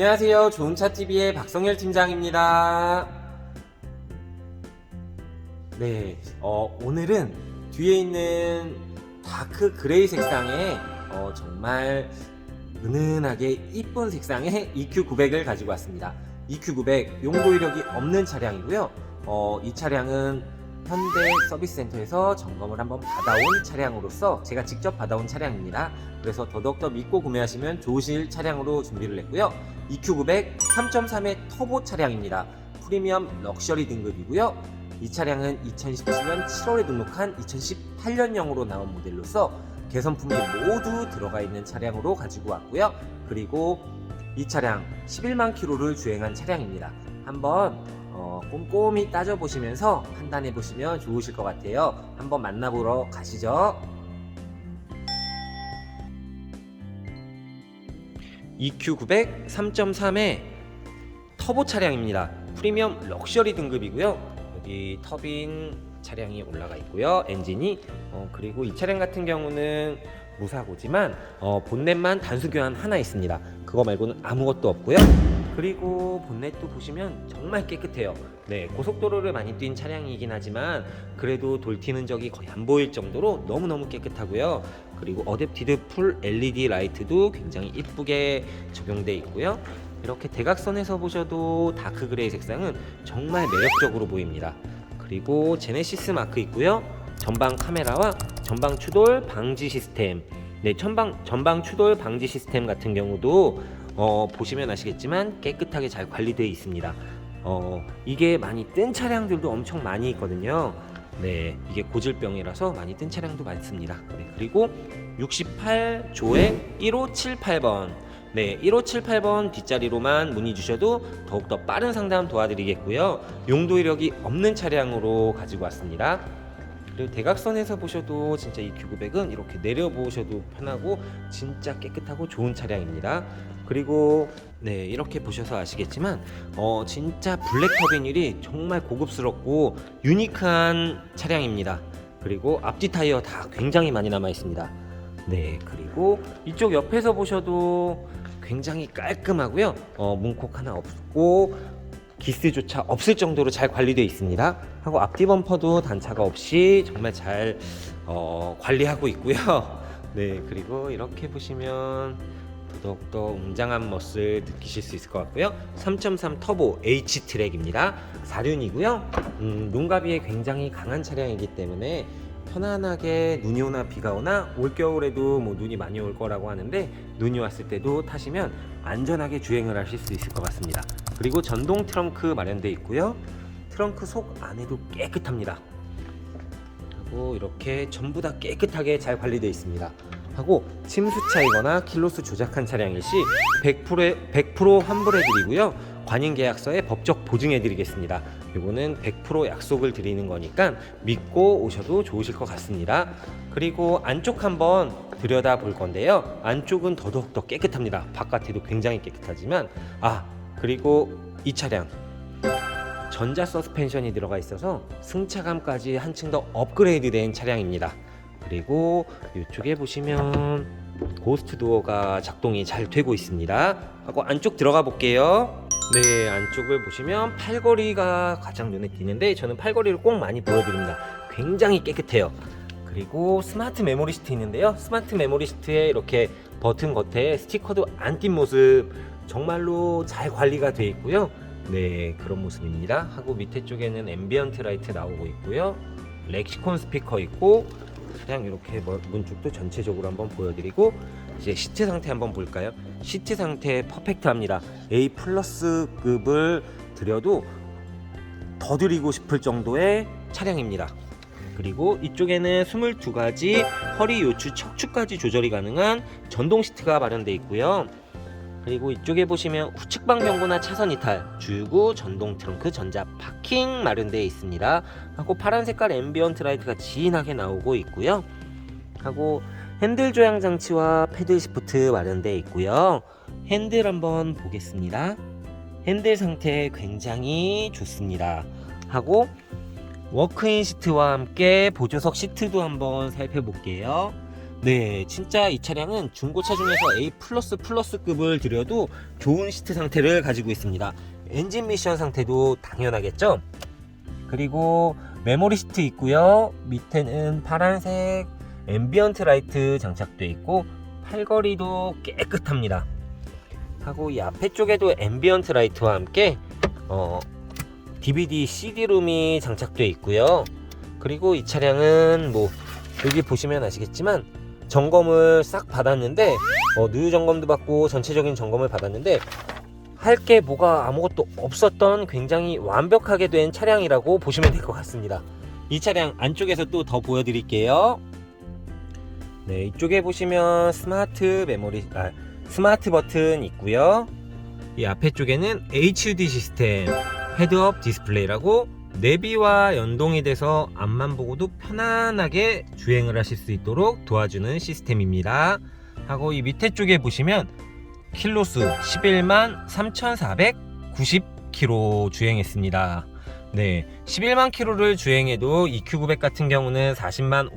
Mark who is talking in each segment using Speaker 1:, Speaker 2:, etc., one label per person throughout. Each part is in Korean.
Speaker 1: 안녕하세요. 좋은차TV의 박성열 팀장입니다. 네, 어, 오늘은 뒤에 있는 다크 그레이 색상의 어, 정말 은은하게 이쁜 색상의 EQ900을 가지고 왔습니다. EQ900 용도 이력이 없는 차량이고요. 어, 이 차량은 현대 서비스 센터에서 점검을 한번 받아온 차량으로서 제가 직접 받아온 차량입니다. 그래서 더더욱더 믿고 구매하시면 좋으실 차량으로 준비를 했고요. EQ900 3.3의 터보 차량입니다. 프리미엄 럭셔리 등급이고요. 이 차량은 2017년 7월에 등록한 2018년형으로 나온 모델로서 개선품이 모두 들어가 있는 차량으로 가지고 왔고요. 그리고 이 차량 11만 킬로를 주행한 차량입니다. 한번 어, 꼼꼼히 따져보시면서 판단해 보시면 좋으실 것 같아요. 한번 만나보러 가시죠. EQ900 3.3의 터보 차량입니다. 프리미엄 럭셔리 등급이고요. 여기 터빈 차량이 올라가 있고요. 엔진이 어, 그리고 이 차량 같은 경우는 무사고지만 어, 본넷만 단수 교환 하나 있습니다. 그거 말고는 아무것도 없고요. 그리고 본넷도 보시면 정말 깨끗해요. 네, 고속도로를 많이 뛴 차량이긴 하지만 그래도 돌 튀는 적이 거의 안 보일 정도로 너무너무 깨끗하고요. 그리고 어댑티드 풀 LED 라이트도 굉장히 이쁘게 적용돼 있고요. 이렇게 대각선에서 보셔도 다크 그레이 색상은 정말 매력적으로 보입니다. 그리고 제네시스 마크 있고요. 전방 카메라와 전방 추돌 방지 시스템. 네, 전방 전방 추돌 방지 시스템 같은 경우도 어, 보시면 아시겠지만 깨끗하게 잘 관리되어 있습니다. 어, 이게 많이 뜬 차량들도 엄청 많이 있거든요. 네, 이게 고질병이라서 많이 뜬 차량도 많습니다. 네, 그리고 68조의 1578번. 네, 1578번 뒷자리로만 문의 주셔도 더욱더 빠른 상담 도와드리겠고요. 용도 이력이 없는 차량으로 가지고 왔습니다. 그리고 대각선에서 보셔도 진짜 이 Q900은 이렇게 내려보셔도 편하고 진짜 깨끗하고 좋은 차량입니다. 그리고 네 이렇게 보셔서 아시겠지만 어 진짜 블랙 터빈율이 정말 고급스럽고 유니크한 차량입니다. 그리고 앞뒤 타이어 다 굉장히 많이 남아 있습니다. 네 그리고 이쪽 옆에서 보셔도 굉장히 깔끔하고요. 어 문콕 하나 없고 기스조차 없을 정도로 잘 관리되어 있습니다. 하고 앞뒤 범퍼도 단차가 없이 정말 잘 어, 관리하고 있고요. 네, 그리고 이렇게 보시면 더욱더 웅장한 멋을 느끼실 수 있을 것 같고요. 3.3 터보 H 트랙입니다. 4륜이고요. 음, 눈가비에 굉장히 강한 차량이기 때문에 편안하게 눈이 오나 비가 오나 올 겨울에도 뭐 눈이 많이 올 거라고 하는데 눈이 왔을 때도 타시면 안전하게 주행을 하실 수 있을 것 같습니다. 그리고 전동 트렁크 마련되어 있고요. 트렁크 속 안에도 깨끗합니다. 하고 이렇게 전부 다 깨끗하게 잘 관리되어 있습니다. 하고 침수 차이거나 킬로수 조작한 차량일 시 100%에 100% 환불해 드리고요. 관인 계약서에 법적 보증해 드리겠습니다. 요거는 100% 약속을 드리는 거니까 믿고 오셔도 좋으실 것 같습니다. 그리고 안쪽 한번 들여다 볼 건데요. 안쪽은 더더욱 더 깨끗합니다. 바깥에도 굉장히 깨끗하지만 아 그리고 이 차량 전자 서스펜션이 들어가 있어서 승차감까지 한층 더 업그레이드된 차량입니다. 그리고 이쪽에 보시면 고스트 도어가 작동이 잘 되고 있습니다. 하고 안쪽 들어가 볼게요. 네, 안쪽을 보시면 팔걸이가 가장 눈에 띄는데 저는 팔걸이를 꼭 많이 보여드립니다. 굉장히 깨끗해요. 그리고 스마트 메모리 시트 있는데요. 스마트 메모리 시트에 이렇게 버튼 겉에 스티커도 안 띈 모습 정말로 잘 관리가 되어 있고요. 네, 그런 모습입니다. 하고 밑에 쪽에는 앰비언트 라이트 나오고 있고요. 렉시콘 스피커 있고 그냥 이렇게 뭐- 문 쪽도 전체적으로 한번 보여드리고 이제 시트 상태 한번 볼까요? 시트 상태 퍼펙트합니다. A 플러스급을 드려도 더 드리고 싶을 정도의 차량입니다. 그리고 이쪽에는 22가지 허리 요추 척추까지 조절이 가능한 전동 시트가 마련되어 있고요. 그리고 이쪽에 보시면 우측방 경고나 차선 이탈, 주유구, 전동 트렁크, 전자 파킹 마련되어 있습니다. 하고 파란 색깔 앰비언트 라이트가 진하게 나오고 있고요. 하고 핸들 조향 장치와 패들 시프트 마련되어 있고요. 핸들 한번 보겠습니다. 핸들 상태 굉장히 좋습니다. 하고 워크인 시트와 함께 보조석 시트도 한번 살펴볼게요. 네, 진짜 이 차량은 중고차 중에서 A 플러스 플러스급을 들여도 좋은 시트 상태를 가지고 있습니다. 엔진 미션 상태도 당연하겠죠? 그리고 메모리 시트 있고요. 밑에는 파란색 앰비언트 라이트 장착돼 있고 팔걸이도 깨끗합니다. 하고 이 앞에 쪽에도 앰비언트 라이트와 함께 어, DVD CD룸이 장착돼 있고요. 그리고 이 차량은 뭐 여기 보시면 아시겠지만 점검을 싹 받았는데 어, 누유 점검도 받고 전체적인 점검을 받았는데 할 게 뭐가 아무것도 없었던 굉장히 완벽하게 된 차량이라고 보시면 될 것 같습니다. 이 차량 안쪽에서 또 더 보여드릴게요. 네, 이쪽에 보시면 스마트 메모리, 아, 스마트 버튼 있고요. 이 앞에 쪽에는 HUD 시스템, 헤드업 디스플레이라고 내비와 연동이 돼서 앞만 보고도 편안하게 주행을 하실 수 있도록 도와주는 시스템입니다. 하고 이 밑에 쪽에 보시면 킬로수 11만 3,490km 주행했습니다. 네, 11만 킬로를 주행해도 EQ900 같은 경우는 40만,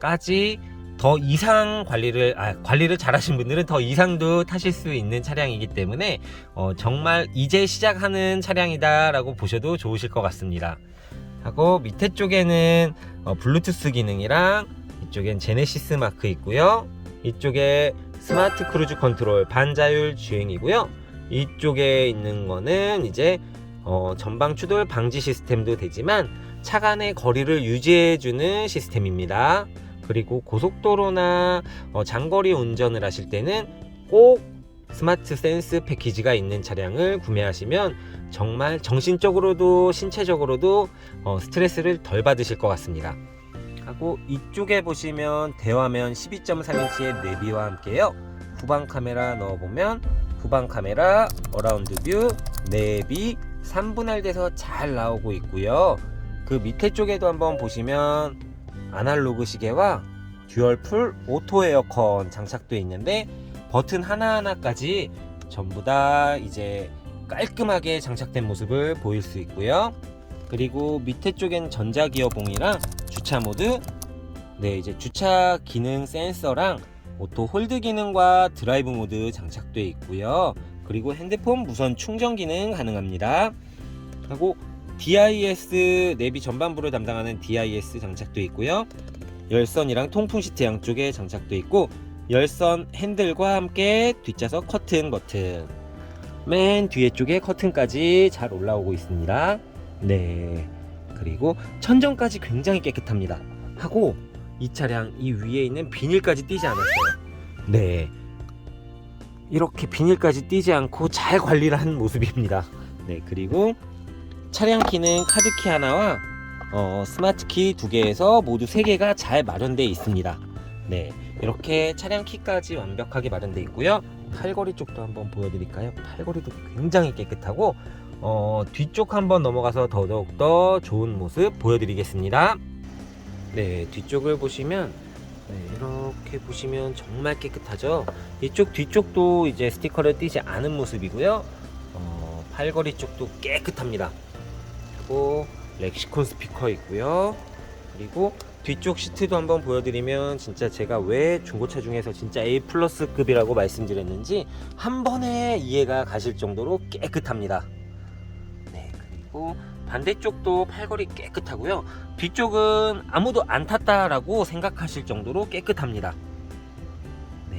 Speaker 1: 50만까지 더 이상 관리를 아, 관리를 잘하신 분들은 더 이상도 타실 수 있는 차량이기 때문에 어, 정말 이제 시작하는 차량이다라고 보셔도 좋으실 것 같습니다. 하고 밑에 쪽에는 어, 블루투스 기능이랑 이쪽엔 제네시스 마크 있고요. 이쪽에 스마트 크루즈 컨트롤 반자율 주행이고요. 이쪽에 있는 거는 이제 어, 전방 추돌 방지 시스템도 되지만 차 간의 거리를 유지해주는 시스템입니다. 그리고 고속도로나 어, 장거리 운전을 하실 때는 꼭 스마트 센스 패키지가 있는 차량을 구매하시면 정말 정신적으로도 신체적으로도 어, 스트레스를 덜 받으실 것 같습니다. 하고 이쪽에 보시면 대화면 12.3인치의 내비와 함께요. 후방 카메라 넣어보면 후방 카메라, 어라운드 뷰, 내비 3분할 돼서 잘 나오고 있고요. 그 밑에 쪽에도 한번 보시면 아날로그 시계와 듀얼 풀 오토 에어컨 장착되어 있는데 버튼 하나하나까지 전부 다 이제 깔끔하게 장착된 모습을 보일 수 있고요. 그리고 밑에 쪽엔 전자 기어봉이랑 주차 모드, 네 이제 주차 기능 센서랑 오토 홀드 기능과 드라이브 모드 장착되어 있고요. 그리고 핸드폰 무선 충전 기능 가능합니다. 하고 DIS 내비 전반부를 담당하는 DIS 장착되어 있고요. 열선이랑 통풍 시트 양쪽에 장착되어 있고 열선 핸들과 함께 뒷좌석 커튼 버튼 맨 뒤에 쪽에 커튼까지 잘 올라오고 있습니다. 네. 그리고 천정까지 굉장히 깨끗합니다. 하고 이 차량 이 위에 있는 비닐까지 띄지 않았어요. 네. 이렇게 비닐까지 띄지 않고 잘 관리를 한 모습입니다. 네. 그리고 차량 키는 카드 키 하나와 어, 스마트 키 두 개에서 모두 세 개가 잘 마련되어 있습니다. 네. 이렇게 차량 키까지 완벽하게 마련되어 있고요. 팔걸이 쪽도 한번 보여드릴까요? 팔걸이도 굉장히 깨끗하고 어, 뒤쪽 한번 넘어가서 더더욱 더 좋은 모습 보여드리겠습니다. 네, 뒤쪽을 보시면 네, 이렇게 보시면 정말 깨끗하죠. 이쪽 뒤쪽도 이제 스티커를 띄지 않은 모습이고요. 어, 팔걸이 쪽도 깨끗합니다. 그리고 렉시콘 스피커 있고요. 그리고 뒤쪽 시트도 한번 보여드리면 진짜 제가 왜 중고차 중에서 진짜 A 플러스 급이라고 말씀드렸는지 한 번에 이해가 가실 정도로 깨끗합니다. 네, 그리고 반대쪽도 팔걸이 깨끗하고요. 뒤쪽은 아무도 안 탔다라고 생각하실 정도로 깨끗합니다. 네,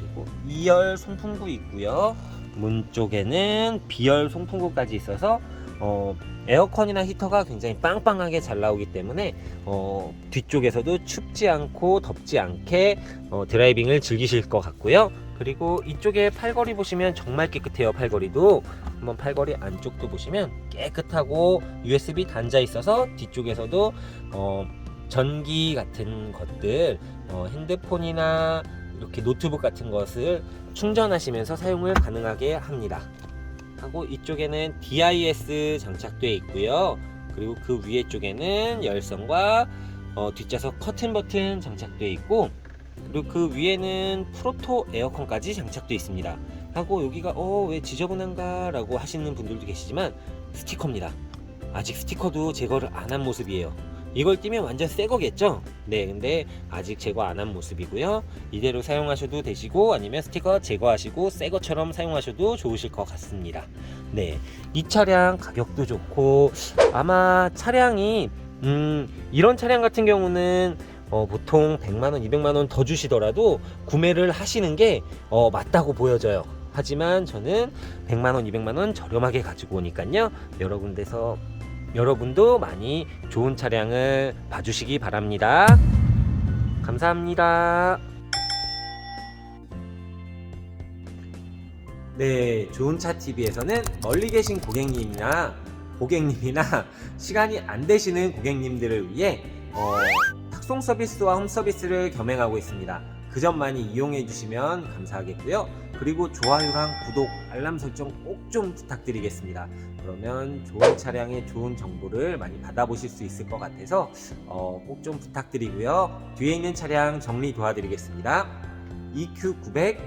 Speaker 1: 그리고 2열 송풍구 있고요. 문 쪽에는 B열 송풍구까지 있어서 어, 에어컨이나 히터가 굉장히 빵빵하게 잘 나오기 때문에 어, 뒤쪽에서도 춥지 않고 덥지 않게 어, 드라이빙을 즐기실 것 같고요. 그리고 이쪽에 팔걸이 보시면 정말 깨끗해요. 팔걸이도 한번 팔걸이 안쪽도 보시면 깨끗하고 USB 단자 있어서 뒤쪽에서도 어, 전기 같은 것들 어, 핸드폰이나 이렇게 노트북 같은 것을 충전하시면서 사용을 가능하게 합니다. 하고 이쪽에는 DIS 장착되어 있고요. 그리고 그 위에 쪽에는 열선과 어, 뒷좌석 커튼 버튼 장착되어 있고 그리고 그 위에는 프로토 에어컨까지 장착되어 있습니다. 하고 여기가 어 왜 지저분한가 라고 하시는 분들도 계시지만 스티커입니다. 아직 스티커도 제거를 안 한 모습이에요. 이걸 띄면 완전 새 거겠죠? 네, 근데 아직 제거 안 한 모습이고요. 이대로 사용하셔도 되시고 아니면 스티커 제거하시고 새 것처럼 사용하셔도 좋으실 것 같습니다. 네, 이 차량 가격도 좋고 아마 차량이 음, 이런 차량 같은 경우는 어, 보통 100만 원, 200만 원 더 주시더라도 구매를 하시는 게 어, 맞다고 보여져요. 하지만 저는 100만 원, 200만 원 저렴하게 가지고 오니까요. 여러 군데서 여러분도 많이 좋은 차량을 봐주시기 바랍니다. 감사합니다. 네, 좋은 차 TV에서는 멀리 계신 고객님이나 고객님이나 시간이 안 되시는 고객님들을 위해 어, 탁송 서비스와 홈 서비스를 겸행하고 있습니다. 그점 많이 이용해 주시면 감사하겠고요. 그리고 좋아요랑 구독, 알람 설정 꼭 좀 부탁드리겠습니다. 그러면 좋은 차량의 좋은 정보를 많이 받아보실 수 있을 것 같아서 어, 꼭 좀 부탁드리고요. 뒤에 있는 차량 정리 도와드리겠습니다. EQ900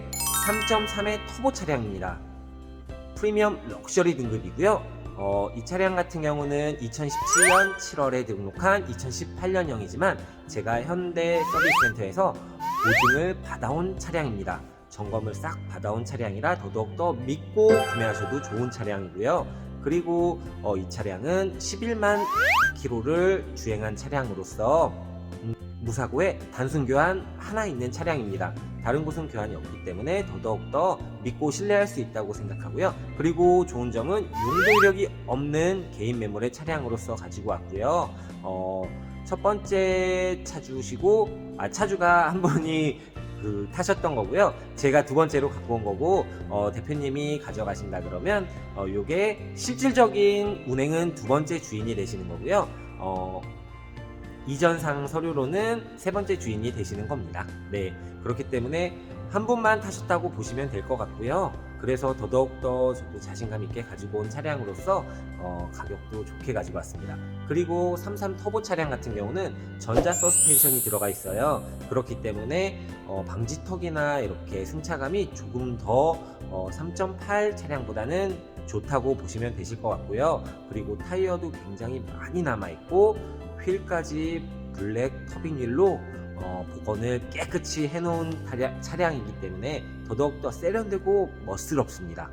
Speaker 1: 3.3의 터보 차량입니다. 프리미엄 럭셔리 등급이고요. 어, 이 차량 같은 경우는 2017년 7월에 등록한 2018년형이지만 제가 현대 서비스 센터에서 보증을 받아온 차량입니다. 점검을 싹 받아온 차량이라 더더욱더 믿고 구매하셔도 좋은 차량이고요. 그리고 어, 이 차량은 11만 킬로를 주행한 차량으로서 음, 무사고에 단순 교환 하나 있는 차량입니다. 다른 곳은 교환이 없기 때문에 더더욱더 믿고 신뢰할 수 있다고 생각하고요. 그리고 좋은 점은 용도 이력이 없는 개인 메모리 차량으로서 가지고 왔고요. 어, 첫 번째 차주시고 아 차주가 한 분이 그 타셨던 거고요. 제가 두 번째로 갖고 온 거고 어, 대표님이 가져가신다 그러면 어, 요게 실질적인 운행은 두 번째 주인이 되시는 거고요. 어, 이전상 서류로는 세 번째 주인이 되시는 겁니다. 네, 그렇기 때문에 한 분만 타셨다고 보시면 될 것 같고요. 그래서 더더욱더 저도 자신감 있게 가지고 온 차량으로서 어, 가격도 좋게 가지고 왔습니다. 그리고 33 터보 차량 같은 경우는 전자 서스펜션이 들어가 있어요. 그렇기 때문에 어, 방지턱이나 이렇게 승차감이 조금 더 어, 3.8 차량보다는 좋다고 보시면 되실 것 같고요. 그리고 타이어도 굉장히 많이 남아 있고 휠까지 블랙 터빙 휠로 어, 복원을 깨끗이 해놓은 차량, 차량이기 때문에 더더욱더 세련되고 멋스럽습니다.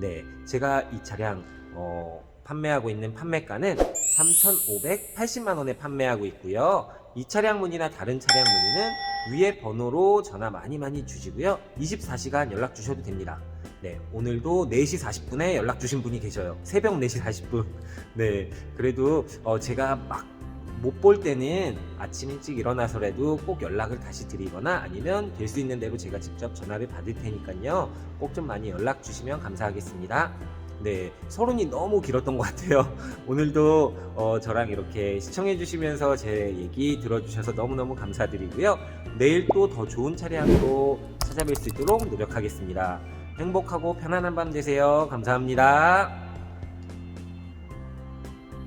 Speaker 1: 네, 제가 이 차량 어, 판매하고 있는 판매가는 3,580만 원에 판매하고 있고요. 이 차량 문의나 다른 차량 문의는 위에 번호로 전화 많이 많이 주시고요. 24시간 연락 주셔도 됩니다. 네, 오늘도 4시 40분에 연락 주신 분이 계셔요. 새벽 4시 40분. 네, 그래도 어, 제가 막 못 볼 때는 아침 일찍 일어나서라도 꼭 연락을 다시 드리거나 아니면 될 수 있는 대로 제가 직접 전화를 받을 테니까요. 꼭 좀 많이 연락 주시면 감사하겠습니다. 네, 서론이 너무 길었던 것 같아요. 오늘도 어, 저랑 이렇게 시청해 주시면서 제 얘기 들어주셔서 너무너무 감사드리고요. 내일 또 더 좋은 차량으로 찾아뵐 수 있도록 노력하겠습니다. 행복하고 편안한 밤 되세요. 감사합니다.